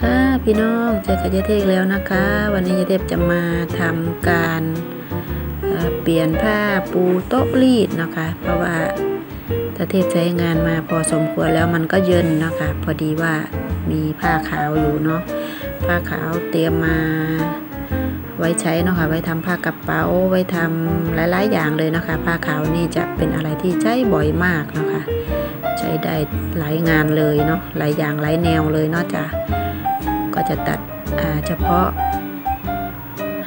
ค่ะพี่น้องเจอกับเจเทกแล้วนะคะ วันนี้เจเทพจะมาทำการเอ่อเปลี่ยนผ้าปูโต๊ะรีดนะคะ เพราะว่าตาเทพใช้งานมาพอสมควรแล้วมันก็เยินนะคะ พอดีว่ามีผ้าขาวอยู่เนาะผ้าขาวเตรียมมาไว้ใช้เนาะค่ะไว้ทำผ้ากระเป๋าไว้ทำหลายๆ อย่างเลยนะคะ ผ้าขาวนี่จะเป็นอะไรที่ใช้บ่อยมากนะคะ ใช้ได้หลายงานเลยเนาะหลายอย่างหลายแนวเลยเนาะจ้ะ ก็จะตัดเฉพาะ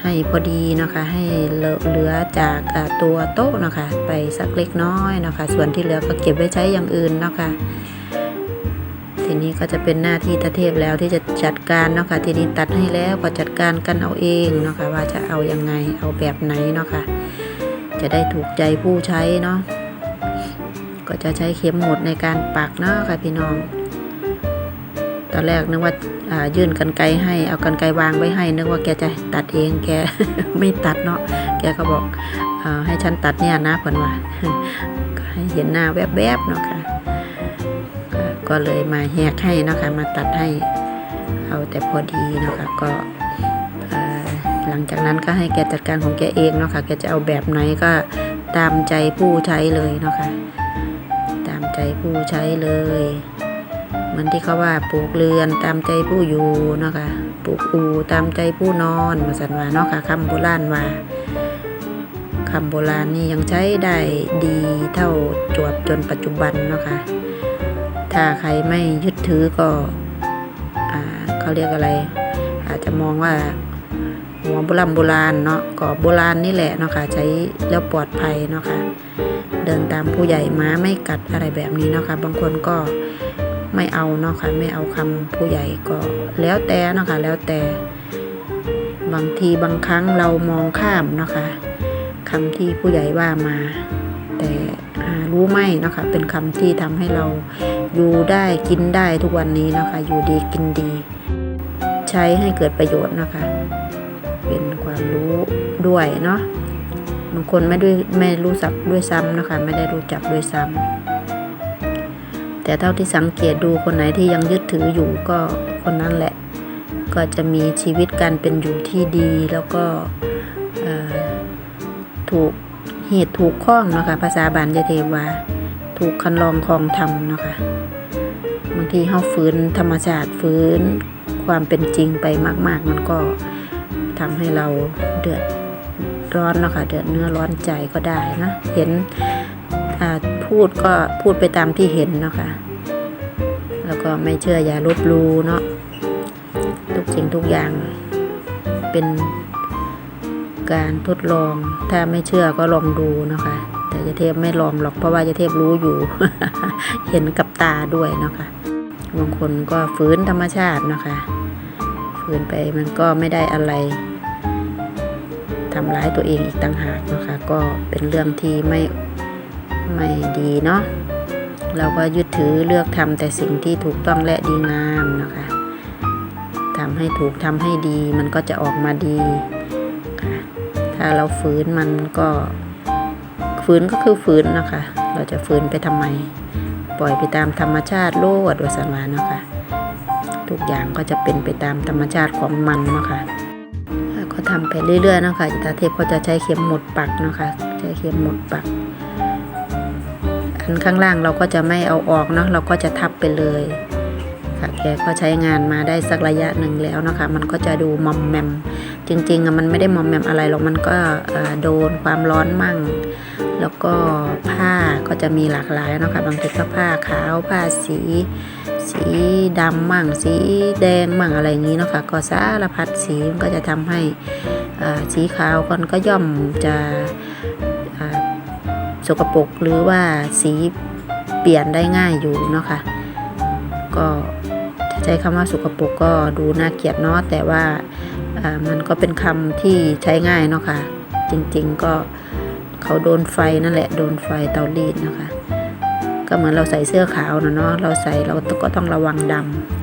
ให้พอดีนะคะให้เหลือจากตัวโต๊ะนะคะไปสักเล็กน้อยนะคะ ส่วนที่เหลือก็เก็บไว้ใช้อย่างอื่นนะคะทีนี้ก็จะเป็นหน้าที่ตาเทพแล้วที่จะจัดการเนาะคะทีนี้ตัดให้แล้วก็จัดการกันเอาเองเนาะคะว่าจะเอายังไงเอาแบบไหนเนาะคะจะได้ถูกใจผู้ใช้เนาะก็จะใช้เข็มหมุดในการปักเนาะค่ะพี่น้อง ตอนแรกนึกว่า ยื่นกันไกให้ เอากันไกวางไว้ให้ นึกว่าแกจะตัดเองแกไม่ตัดเนาะแกก็บอกอให้ฉันตัดเนี่ยนะคนว่าก็ให้เห็นหน้าแวบๆเนาะค่ะก็เลยมาแหกให้เนาะค่ะมาตัดให้เอาแต่พอดีเนาะค่ะก็หลังจากนั้นก็ให้แกจัดการของแกเองเนาะค่ะแกจะเอาแบบไหนก็ตามใจผู้ใช้เลยเนาะค่ะตามใจผู้ใช้เลย มือนที่เขาว่าปลูกเรือนตามใจผู้อยู่เนาะค่ะปลูกอูตามใจผู้นอนมาสันว่าเนาะค่ะคำโบราณว่าคำโบราณนี่ยังใช้ได้ดีเท่าจวบจนปัจจุบันเนาะค่ะถ้าใครไม่ยึดถือก็อ่าเขาเรียกอะไร อาจจะมองว่าหัวโบราณโบราณเนาะก็โบราณนี่แหละเนาะค่ะใช้แล้วปลอดภัยเนาะค่ะเดินตามผู้ใหญ่ม้าไม่กัดอะไรแบบนี้เนาะคะบางคนก็ ไม่เอาเนาะค่ะไม่เอาคำผู้ใหญ่ก็แล้วแต่เนาะค่ะแล้วแต่ บางทีบางครั้งเรามองข้ามเนาะค่ะคำที่ผู้ใหญ่ว่ามา แต่รู้ไหมเนาะค่ะเป็นคำที่ทำให้เราอยู่ได้กินได้ทุกวันนี้เนาะค่ะอยู่ดีกินดี ใช้ให้เกิดประโยชน์เนาะคะเป็นความรู้ด้วยเนาะบางคนไม่ด้วยไม่รู้จักด้วยซ้ำนะคะ ไม่ได้รู้จักด้วยซ้ำ แต่เท่าที่สังเกตดูคนไหนที่ยังยึดถืออยู่ก็คนนั้นแหละ ก็จะมีชีวิตการเป็นอยู่ที่ดีแล้วก็ถูกเหตุถูกข้องนะคะภาษาบาลยเทวา ถูกคันลองคลองธรรมนะคะบางทีเขาฝืนธรรมชาติฝืนความเป็นจริงไปมาก ๆ มันก็ทำให้เราเดือดร้อนนะคะเดือดเนื้อร้อนใจก็ได้นะ เห็น พูดก็พูดไปตามที่เห็นเนาะค่ะ แล้วก็ไม่เชื่ออย่าลบลูเนาะทุกสิ่งทุกอย่างเป็นการทดลอง ถ้าไม่เชื่อก็ลองดูเนาะค่ะแต่ยะเทพไม่ลองหรอกเพราะว่ายะเทพรู้อยู่ เห็นกับตาด้วยเนาะค่ะบางคนก็ฝืนธรรมชาติเนาะค่ะฝืนไปมันก็ไม่ได้อะไรทำร้ายตัวเองอีกต่างหากนะคะ ก็เป็นเรื่องที่ไม่ ไม่ดีเนาะเราก็ยึดถือเลือกทำแต่สิ่งที่ถูกต้องและดีงามนะคะทำให้ถูกทำให้ดีมันก็จะออกมาดีค่ะถ้าเราฝืนมันก็ฝืนก็คือฝืนนะคะ เราจะฝืนไปทำไม ปล่อยไปตามธรรมชาติโลดวสันวาเนาะคะทุกอย่างก็จะเป็นไปตามธรรมชาติของมันเนาะคะก็ทำไปเรื่อยๆเนาะคะจิตาเทพก็จะใช้เข็มหมุดปักเนาะคะ ใช้เข็มหมุดปัก อันข้างล่างเราก็จะไม่เอาออกเนาะเราก็จะทับไปเลยค่ะแกก็ใช้งานมาได้สักระยะหนึ่งแล้วนะคะ มันก็จะดูมอมแมม จริงๆอะมันไม่ได้มอมแมมอะไรหรอกมันก็โดนความร้อนมั่ง แล้วก็ผ้าก็จะมีหลากหลายเนาะคะบางทีก็ผ้าขาวผ้าสี สีดำมั่ง สีแดงมั่งอะไรอย่างนี้เนาะค่ะก็สารพัดสีมันก็จะทำให้สีขาวคนก็ย่อมจะ สกปรกหรือว่าสีเปลี่ยนได้ง่ายอยู่เนาะค่ะก็ใช้คำว่าสกปรกก็ดูน่าเกลียดเนาะแต่ว่ามันก็เป็นคำที่ใช้ง่ายเนาะค่ะจริงๆก็เขาโดนไฟนั่นแหละโดนไฟเตารีดนะคะ ก็เหมือนเราใส่เสื้อขาวนะเนาะเราใส่เราก็ต้องระวังด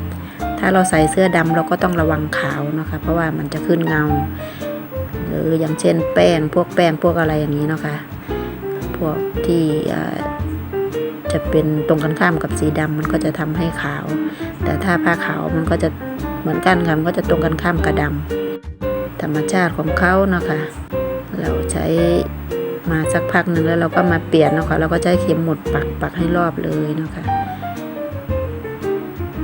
ำถ้าเราใส่เสื้อดำเราก็ต้องระวังขาวนะคะ เพราะว่ามันจะขึ้นเงา หรืออย่างเช่นแป้งพวกแป้งพวกอะไรอย่างนี้เนาะค่ะ พวกที่จะเป็นตรงกันข้ามกับสีดำมันก็จะทำให้ขาว แต่ถ้าผ้าขาวมันก็จะเหมือนกันค่ะมันก็จะตรงกันข้ามกระดำธรรมชาติของเขาเนาะค่ะเราใช้มาสักพักหนึ่งแล้วเราก็มาเปลี่ยนเนาะค่ะเราก็ใช้เข็มหมุดปักปักให้รอบเลยเนาะค่ะ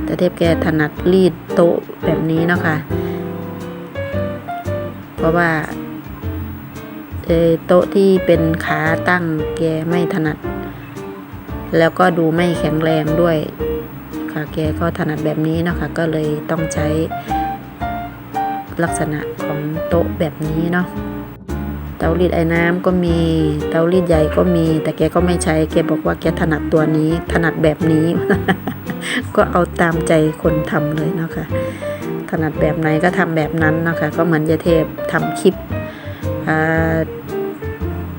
แต่เทพแกถนัดรีดโต๊ะแบบนี้เนาะค่ะเพราะว่า โต๊ะที่เป็นขาตั้งแกไม่ถนัด แล้วก็ดูไม่แข็งแรงด้วย ค่ะแกก็ถนัดแบบนี้เนาะคะก็เลยต้องใช้ลักษณะของโต๊ะแบบนี้เนาะเตารีดไอ้น้ำก็มีเตารีดใหญ่ก็มี แต่แกก็ไม่ใช้แกบอกว่าแกถนัดตัวนี้ถนัดแบบนี้ ก็เอาตามใจคนทำเลยเนาะค่ะถนัดแบบไหนก็ทำแบบนั้นเนาะคะก็เหมือนยาเทพทำคลิป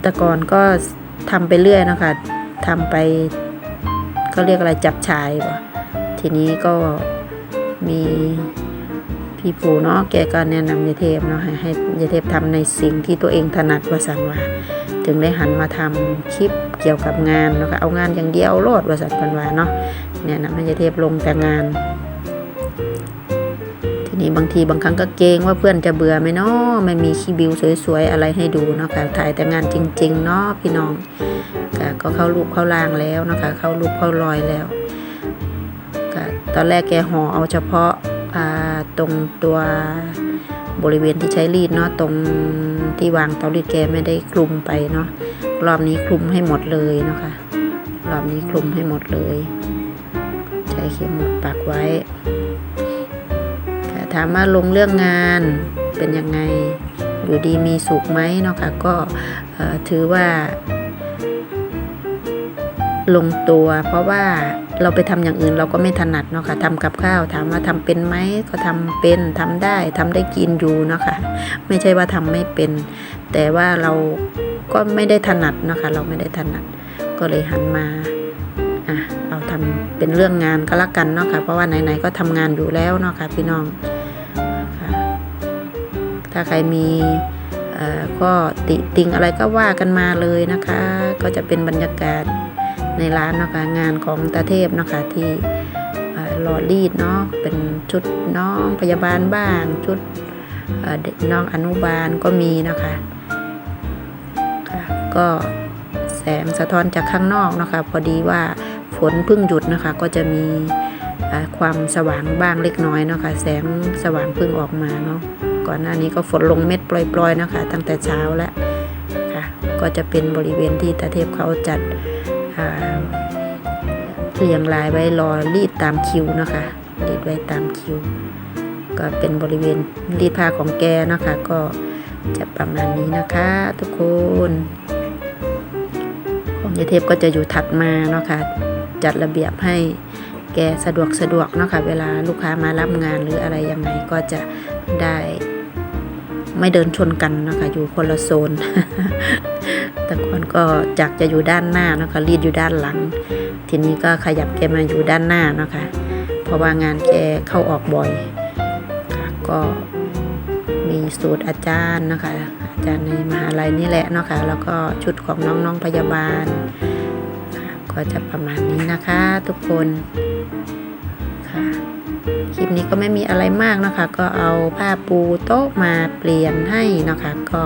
แต่ก่อนก็ทำไปเรื่อยนะคะทำไปก็เรียกอะไรจับชายป่ะทีนี้ก็มีพี่ผูเนาะแกก็แนะนำยายเทพเนาะให้ให้ยายเทพทำในสิ่งที่ตัวเองถนัดว่าสันว่าถึงได้หันมาทำคลิปเกี่ยวกับงานเนาะคะเอางานอย่างเดียวโลดว่าสันพันว่าเนาะแนะนำให้ยายเทพลงแต่งาน ทีนี้บางทีบางครั้งก็เกรงว่าเพื่อนจะเบื่อไหมเนาะไม่มีคีบิวสวยๆอะไรให้ดูเนาะค่ะถ่ายแต่งานจริง ๆ เนาะพี่น้องค่ะก็เข้ารูปเข้าล่างแล้วนะคะ เข้ารูปเข้ารอยแล้วค่ะตอนแรกแกห่อเอาเฉพาะอ่าตรงตัวบริเวณที่ใช้รีดเนาะตรงที่วางเตารีดแกไม่ได้คลุมไปเนาะรอบนี้คลุมให้หมดเลยเนาะคะรอบนี้คลุมให้หมดเลย ใช้เข็มหมุดปักไว้ ถามว่าลงเรื่องงานเป็นยังไงอยู่ดีมีสุขไหมเนาะค่ะก็ถือว่า ลงตัว เพราะว่าเราไปทำอย่างอื่นเราก็ไม่ถนัดเนาะค่ะทำกับข้าวถามว่าทำเป็นไหมก็ทำเป็นทำได้ทำได้กินอยู่เนาะค่ะไม่ใช่ว่าทำไม่เป็น แต่ว่าเราก็ไม่ได้ถนัดเนาะค่ะเราไม่ได้ถนัดก็เลยหันมาอะเอาทำเป็นเรื่องงานก็แล้วกันเนาะค่ะเพราะว่าไหนๆก็ทำงานอยู่แล้วเนาะค่ะพี่น้อง ถ้าใครมีเอ่อก็ติติงอะไรก็ว่ากันมาเลยนะคะ ก็จะเป็นบรรยากาศในร้านเนาะคะงานของตาเทพเนาะคะที่เอ่อหล่อรีดเนาะเป็นชุดน้องพยาบาลบ้าง ชุดเด็กน้องอนุบาลก็มีนะคะก็แสงสะท้อนจากข้างนอกนะคะ พอดีว่าฝนเพิ่งหยุดนะคะ ก็จะมีความสว่างบ้างเล็กน้อยเนาะคะ แสงสว่างเพิ่งออกมาเนาะ ก่อนหน้านี้ก็ฝนลงเม็ดปล่อยๆนะคะ ตั้งแต่เช้าแล้วค่ะก็จะเป็นบริเวณที่ตาเทพเขาจัดเรียงรายไว้รอรีดตามคิวนะคะรีดไว้ตามคิว ก็เป็นบริเวณรีดผ้าของแกนะคะ ก็จะประมาณนี้นะคะ ทุกคนของยายเทพก็จะอยู่ถัดมาเนาะค่ะจัดระเบียบให้ แกสะดวกสะดวกเนาะคะเวลาลูกค้ามารับงานหรืออะไรยังไงก็จะได้ ไม่เดินชนกันเนาะคะอยู่คนละโซนแต่ก่อนก็จากจะอยู่ด้านหน้าเนาะคะรีดอยู่ด้านหลัง ทีนี้ก็ขยับแกมาอยู่ด้านหน้าเนาะคะเพราะว่างานแกเข้าออกบ่อยค่ะก็มีสูตรอาจารย์นะคะอาจารย์ในมหาลัยนี่แหละเนาะคะแล้วก็ชุดของน้องๆพยาบาลก็จะประมาณนี้นะคะทุกคน ค่ะคลิปนี้ก็ไม่มีอะไรมากนะคะ ก็เอาผ้าปูโต๊ะมาเปลี่ยนให้นะคะ ก็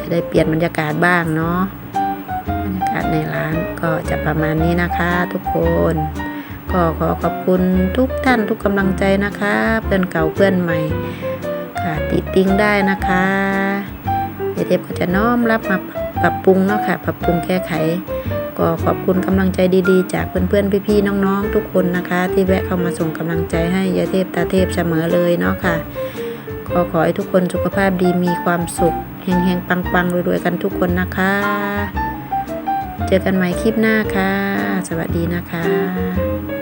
จะได้เปลี่ยนบรรยากาศบ้างเนาะบรรยากาศในร้านก็จะประมาณนี้นะคะทุกคนก็ขอขอบคุณทุกท่านทุกกำลังใจนะคะ เพื่อนเก่าเพื่อนใหม่ค่ะติดติ้งได้นะคะเดี๋ยวเทพก็จะน้อมรับมาปรับปรุงเนาะค่ะ ปรับปรุงแก้ไข ก็ขอบคุณกำลังใจดีๆ จากเพื่อนๆพี่ๆน้องๆ ทุกคนนะคะ ที่แวะเข้ามาส่งกำลังใจให้ยาเทพตาเทพเสมอเลยเนาะค่ะ ก็ขอให้ทุกคนสุขภาพดีมีความสุขเฮงๆปังๆรวยๆกันทุกคนนะคะ เจอกันใหม่คลิปหน้าค่ะ สวัสดีนะคะ